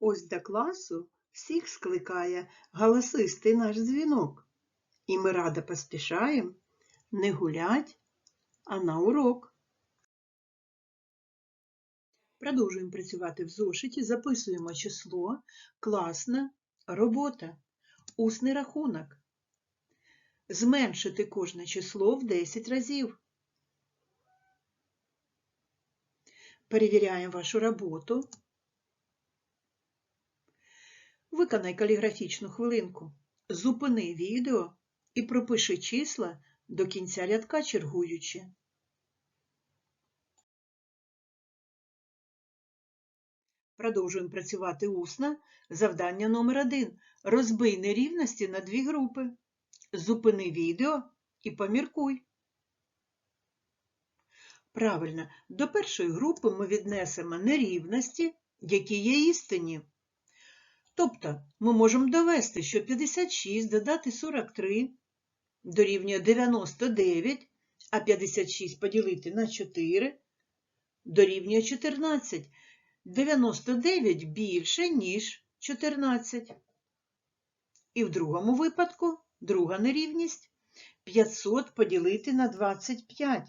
Ось до класу всіх скликає галасистий наш дзвінок. І ми радо поспішаємо не гулять, а на урок. Продовжуємо працювати в зошиті, записуємо число, класна робота, усний рахунок. Зменшити кожне число в 10 разів. Перевіряємо вашу роботу. Виконай каліграфічну хвилинку. Зупини відео і пропиши числа до кінця рядка чергуючи. Продовжуємо працювати усно. Завдання номер один. Розбий нерівності на дві групи. Зупини відео і поміркуй. Правильно, до першої групи ми віднесемо нерівності, які є істинні. Тобто ми можемо довести, що 56 додати 43 дорівнює 99, а 56 поділити на 4 дорівнює 14. 99 більше, ніж 14. І в другому випадку друга нерівність 500 поділити на 25.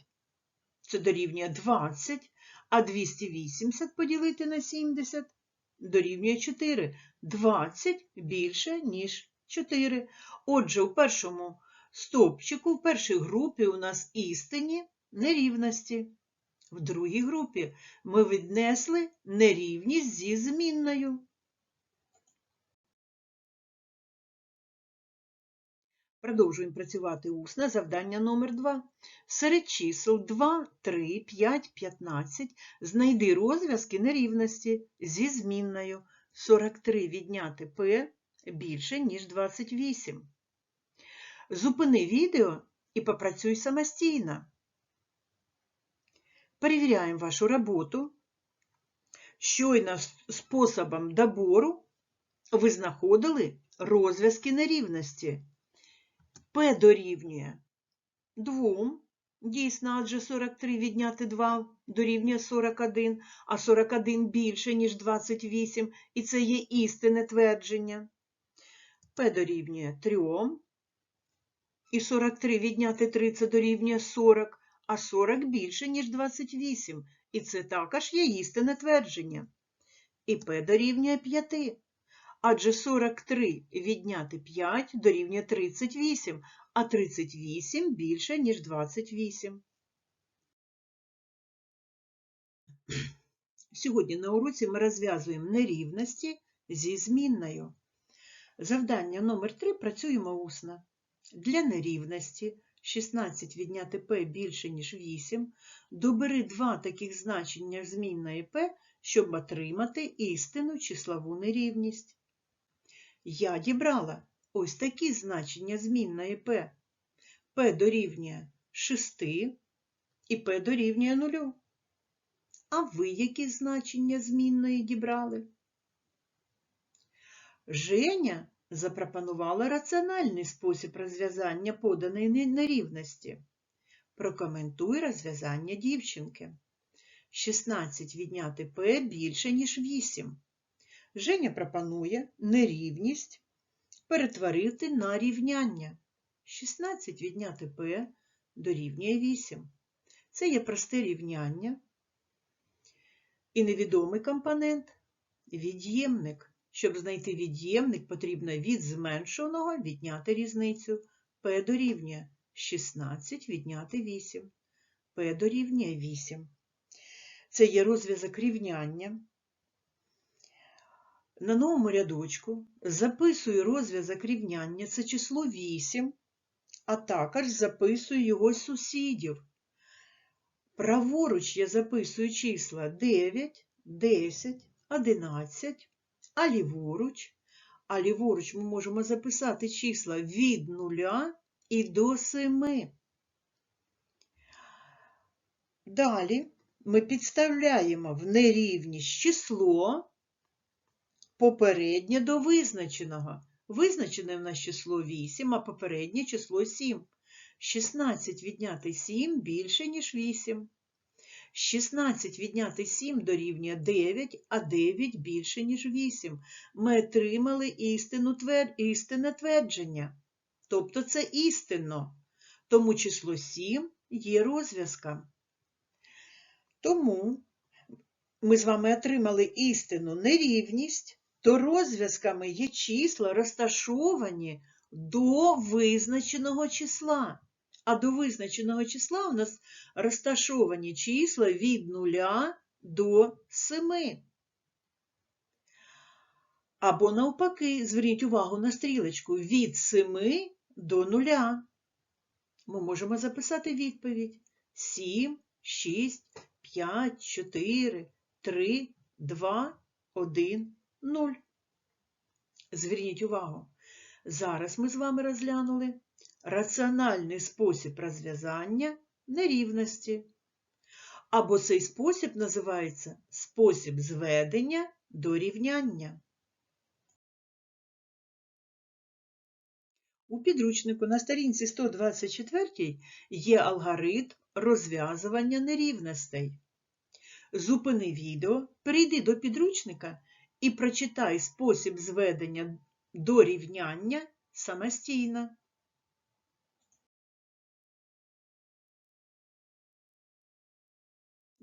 Це дорівнює 20, а 280 поділити на 70 дорівнює 4. 20 більше, ніж 4. Отже, у першому стовпчику, в першій групі у нас істинні нерівності. В другій групі ми віднесли нерівність зі змінною. Продовжуємо працювати усно. Завдання номер 2. Серед чисел 2, 3, 5, 15 знайди розв'язки нерівності зі змінною 43 відняти p більше, ніж 28. Зупини відео і попрацюй самостійно. Перевіряємо вашу роботу. Щойно способом добору ви знаходили розв'язки нерівності. P дорівнює 2. Дійсно, адже 43 відняти 2 дорівнює 41, а 41 більше, ніж 28, і це є істинне твердження. P дорівнює 3, і 43 відняти 3 це дорівнює 40, а 40 більше, ніж 28, і це також є істинне твердження. І P дорівнює 5. Адже 43 відняти 5 дорівнює 38, а 38 більше, ніж 28. Сьогодні на уроці ми розв'язуємо нерівності зі змінною. Завдання номер 3 працюємо усно. Для нерівності 16 відняти p більше, ніж 8, добери два таких значення змінної p, щоб отримати істинну числову нерівність. Я дібрала ось такі значення змінної p. p дорівнює 6 і p дорівнює 0. А ви які значення змінної дібрали? Женя запропонувала раціональний спосіб розв'язання поданої нерівності. Прокоментуй розв'язання дівчинки. 16 відняти p більше, ніж 8. Женя пропонує нерівність перетворити на рівняння. 16 відняти p дорівнює 8. Це є просте рівняння. І невідомий компонент від'ємник. Щоб знайти від'ємник, потрібно від зменшеного відняти різницю. p дорівнює 16 відняти 8. p дорівнює 8. Це є розв'язок рівняння. На новому рядочку записую розв'язок рівняння, це число 8, а також записую його сусідів. Праворуч я записую числа 9, 10, 11, а ліворуч, а ліворуч ми можемо записати числа від 0 і до 7. Далі ми підставляємо в нерівність число попереднє до визначеного. Визначене в нас число 8, а попереднє число 7. 16 відняти 7 більше, ніж 8. 16 відняти 7 дорівнює 9, а 9 більше, ніж 8. Ми отримали істину, твер... істинне твердження. Тобто це істинно. Тому число 7 є розв'язком. Тому ми з вами отримали істинну нерівність, то розв'язками є числа, розташовані до визначеного числа. А до визначеного числа у нас розташовані числа від 0 до 7. Або навпаки, зверніть увагу на стрілочку від 7 до 0. Ми можемо записати відповідь 7, 6, 5, 4, 3, 2, 1, 0. Зверніть увагу. Зараз ми з вами розглянули раціональний спосіб розв'язання нерівності. Або цей спосіб називається спосіб зведення до рівняння. У підручнику на сторінці 124 є алгоритм розв'язування нерівностей. Зупини відео, перейди до підручника і прочитай спосіб зведення до рівняння самостійно.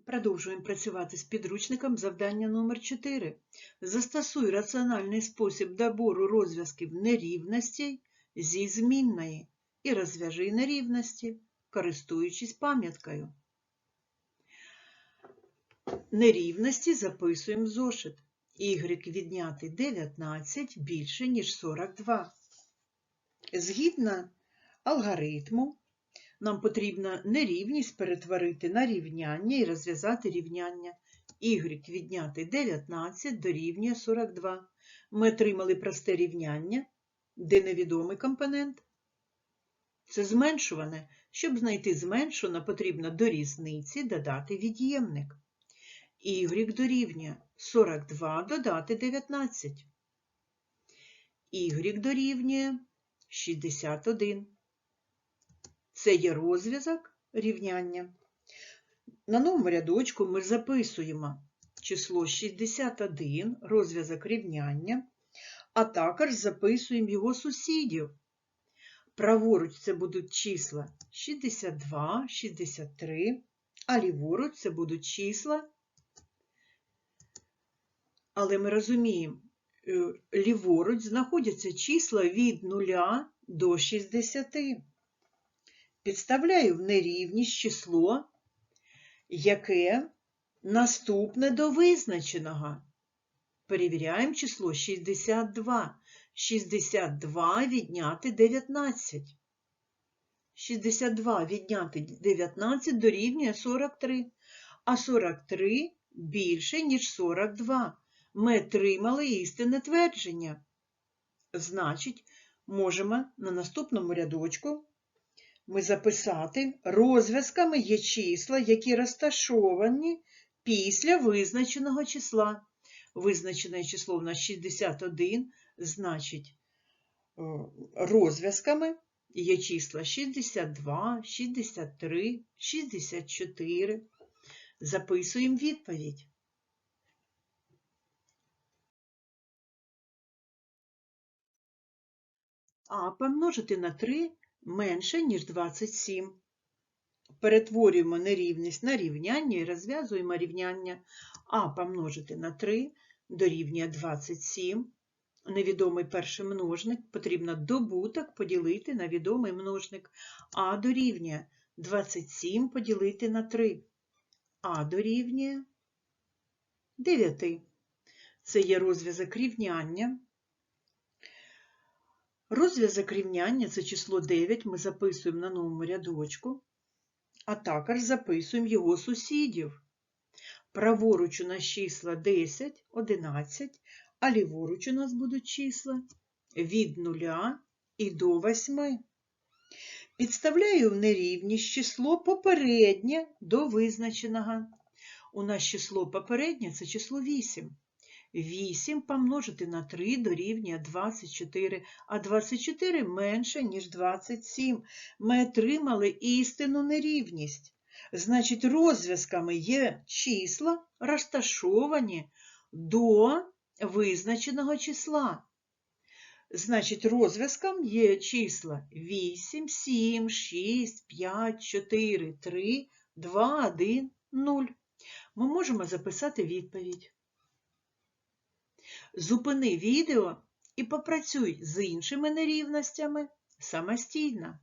Продовжуємо працювати з підручником завдання номер 4 Застосуй раціональний спосіб добору розв'язків нерівностей зі змінної і розв'яжи нерівності, користуючись пам'яткою. Нерівності записуємо в зошит. Y відняти 19 більше, ніж 42. Згідно алгоритму, нам потрібно нерівність перетворити на рівняння і розв'язати рівняння. Y відняти 19 дорівнює 42. Ми отримали просте рівняння, де невідомий компонент. Це зменшуване. Щоб знайти зменшуване, потрібно до різниці додати від'ємник. Y дорівнює 42 додати 19. Y дорівнює 61. Це є розв'язок рівняння. На новому рядочку ми записуємо число 61, розв'язок рівняння, а також записуємо його сусідів. Праворуч це будуть числа 62, 63, а ліворуч це будуть числа. Але ми розуміємо, е, ліворуч знаходяться числа від 0 до 60. Підставляю в нерівність число, яке наступне до визначеного. Перевіряємо число 62. 62 відняти 19. 62 відняти 19 дорівнює 43, а 43 більше, ніж 42. Ми отримали істинне твердження. Значить, можемо на наступному рядочку ми записати розв'язками є числа, які розташовані після визначеного числа. Визначене число в нас 61, значить, розв'язками є числа 62, 63, 64. Записуємо відповідь. А помножити на 3 менше, ніж 27. Перетворюємо нерівність на рівняння і розв'язуємо рівняння. А помножити на 3 дорівнює 27. Невідомий перший множник потрібно добуток поділити на відомий множник. А дорівнює 27 поділити на 3. А дорівнює 9. Це є розв'язок рівняння. Розв'язок рівняння це число 9 ми записуємо на новому рядочку, а також записуємо його сусідів. Праворуч у нас числа 10, 11, а ліворуч у нас будуть числа від 0 і до 8. Підставляю в нерівність число попереднє до визначеного. У нас число попереднє це число 8. 8 помножити на 3 дорівнює 24, а 24 менше, ніж 27. Ми отримали істинну нерівність. Значить, розв'язками є числа, розташовані до визначеного числа. Значить, розв'язком є числа 8, 7, 6, 5, 4, 3, 2, 1, 0. Ми можемо записати відповідь. Зупини відео і попрацюй з іншими нерівностями самостійно.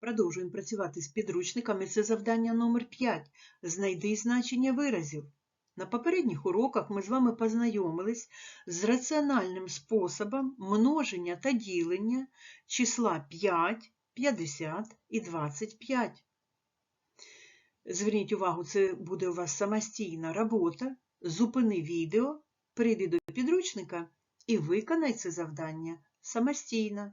Продовжуємо працювати з підручниками. Це завдання номер 5. Знайди значення виразів. На попередніх уроках ми з вами познайомились з раціональним способом множення та ділення числа 5, 50 і 25. Зверніть увагу, це буде у вас самостійна робота. Зупини відео, прийди до підручника і виконай це завдання самостійно.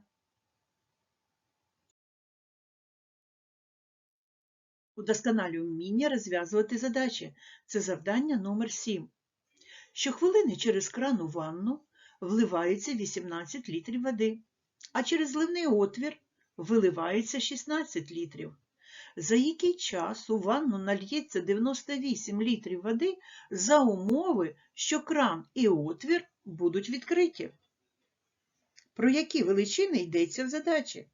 Удосконалюй вміння розв'язувати задачі. Це завдання номер 7. Щохвилини через кран у ванну вливається 18 літрів води, а через зливний отвір виливається 16 літрів. За який час у ванну нальється 98 літрів води за умови, що кран і отвір будуть відкриті? Про які величини йдеться в задачі?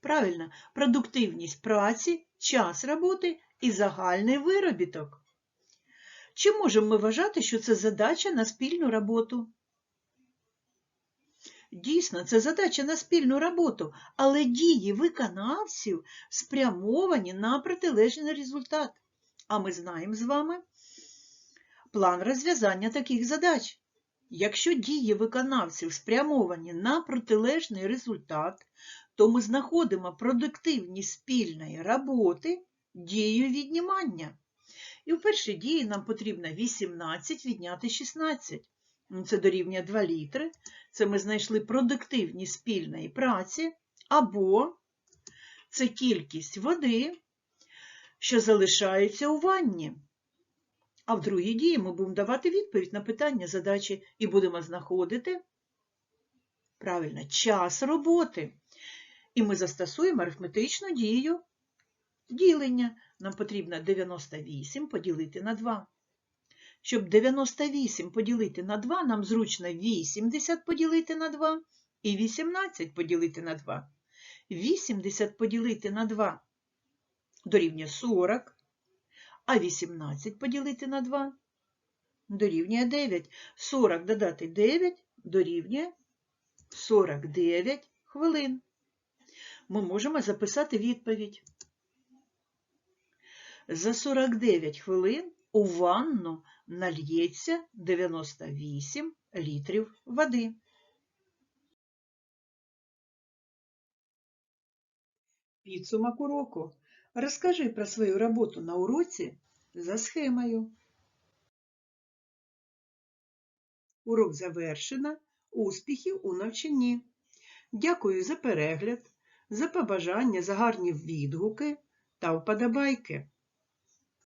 Правильно, продуктивність праці, час роботи і загальний виробіток. Чи можемо ми вважати, що це задача на спільну роботу? Дійсно, це задача на спільну роботу, але дії виконавців спрямовані на протилежний результат. А ми знаємо з вами план розв'язання таких задач. Якщо дії виконавців спрямовані на протилежний результат, то ми знаходимо продуктивність спільної роботи дією віднімання. І в першій дії нам потрібно 18 відняти 16. Це дорівнює 2 літри. Це ми знайшли продуктивність спільної праці, або це кількість води, що залишається у ванні. А в другій дії ми будемо давати відповідь на питання задачі і будемо знаходити правильно, час роботи. І ми застосуємо арифметичну дію ділення. Нам потрібно 98 поділити на 2. Щоб 98 поділити на 2, нам зручно 80 поділити на 2 і 18 поділити на 2. 80 поділити на 2 дорівнює 40, а 18 поділити на 2 дорівнює 9. 40 додати 9 дорівнює 49 хвилин. Ми можемо записати відповідь. За 49 хвилин у ванну нальється 98 літрів води. Підсумок уроку. Розкажи про свою роботу на уроці за схемою. Урок завершено. Успіхів у навчанні. Дякую за перегляд, за побажання, за гарні відгуки та вподобайки.